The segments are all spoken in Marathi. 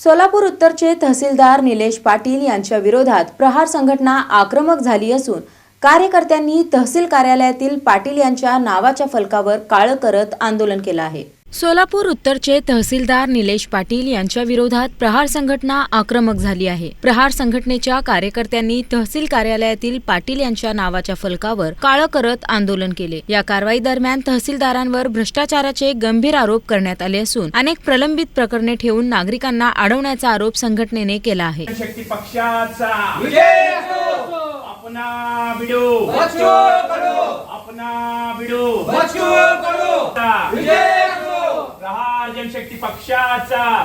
सोलापूर उत्तरचे तहसीलदार निलेश पाटील यांच्या विरोधात प्रहार संघटना आक्रमक झाली असून कार्यकर्त्यांनी तहसील कार्यालयातील पाटील यांच्या नावाच्या फलकावर काळं करत आंदोलन केलं आहे. सोलापूर उत्तरचे तहसीलदार निलेश पाटील यांच्या विरोधात प्रहार संघटना आक्रमक झाली आहे. प्रहार संघटनेच्या कार्यकर्त्यांनी तहसील कार्यालयातील पाटील यांच्या नावाच्या फलकावर काळं करत आंदोलन केले. या कारवाई दरम्यान तहसीलदारांवर भ्रष्टाचाराचे गंभीर आरोप करण्यात आले असून अनेक प्रलंबित प्रकरणे ठेवून नागरिकांना अडवण्याचा आरोप संघटनेने केला आहे. शक्ती पक्षाचा. विजय असो अपना प्रहार जनशक्ती पक्षाचा.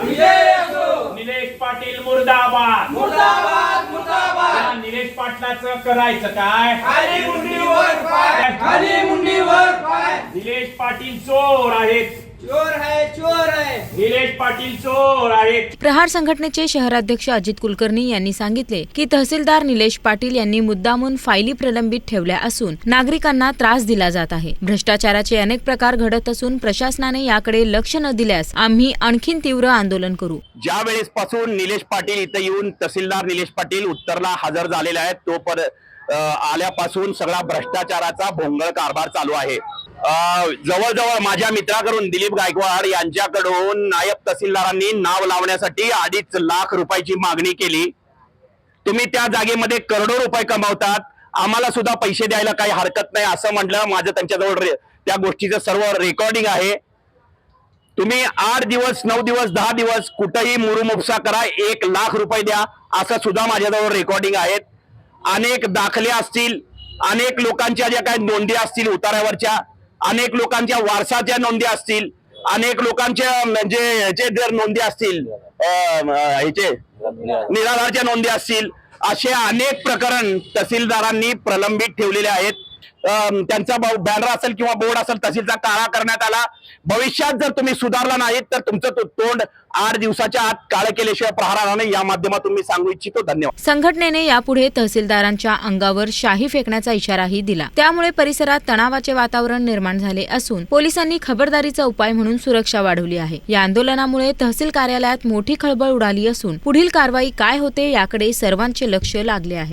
निलेश पाटील मुर्दाबाद. मुर्दाबाद मुर्दाबाद. निलेश पाटलाचं करायचं काय? खाली मुंडीवर पाय. खाली मुंडीवर पाय. निलेश पाटील चोर आहेत. चोर है चोर है। निलेश पाटील चोर आहेत प्रहार संघटनेचे शहराध्यक्ष अजित कुलकर्णी यांनी सांगितले की तहसीलदार निलेश पाटील यांनी मुद्दामून फायली प्रलंबित ठेवल्या असून नागरिकांना त्रास दिला जात आहे. भ्रष्टाचाराचे अनेक प्रकार घडत असून प्रशासनाने याकडे लक्ष न दिल्यास आम्ही आणखीन तीव्र आंदोलन करू. ज्या वेळेस पासून निलेश पाटील इथं येऊन तहसीलदार निलेश पाटील उत्तरला हजर झालेले आहेत तो पर आल्यापासून सगळा भ्रष्टाचाराचा भोंगळ कारभार चालू आहे. जवळजवळ माझ्या मित्राकडून दिलीप गायकवाड यांच्याकडून नायब तहसीलदारांनी नाव लावण्यासाठी अडीच लाख रुपयाची मागणी केली. तुम्ही त्या जागेमध्ये करोडो रुपये कमावतात. आम्हाला सुद्धा पैसे द्यायला काही हरकत नाही असं म्हटलं. माझं त्यांच्याजवळ त्या गोष्टीचं सर्व रेकॉर्डिंग आहे. तुम्ही आठ दिवस नऊ दिवस दहा दिवस कुठंही मुरुमुपसा करा. एक लाख रुपये द्या असं सुद्धा माझ्याजवळ रेकॉर्डिंग आहेत. अनेक दाखले असतील. अनेक लोकांच्या ज्या काही नोंदी असतील उतारावरच्या अनेक लोकांच्या वारसाच्या नोंदी असतील अनेक लोकांच्या म्हणजे ह्याचे जर नोंदी असतील याचे ह्याचे निराधारच्या नोंदी असतील असे अनेक प्रकरण तहसीलदारांनी प्रलंबित ठेवलेले आहेत. त्यांचा बॅनर असेल किंवा बोर्ड असेल तहसीलचा काळा करण्यात आला. भविष्यात जर तुम्ही सुधारला नाहीत तर तुमचं तोंड आठ दिवसाच्या आत काळ केल्याशिवाय प्रहाराने या माध्यमातून मी सांगू इच्छितो. धन्यवाद. संघटनेने यापुढे तहसीलदारांच्या अंगावर शाही फेकण्याचा इशाराही दिला. त्यामुळे परिसरात तणावाचे वातावरण निर्माण झाले असून पोलिसांनी खबरदारीचा उपाय म्हणून सुरक्षा वाढवली आहे. या आंदोलनामुळे तहसील कार्यालयात मोठी खळबळ उडाली असून पुढील कारवाई काय होते याकडे सर्वांचे लक्ष लागले आहे.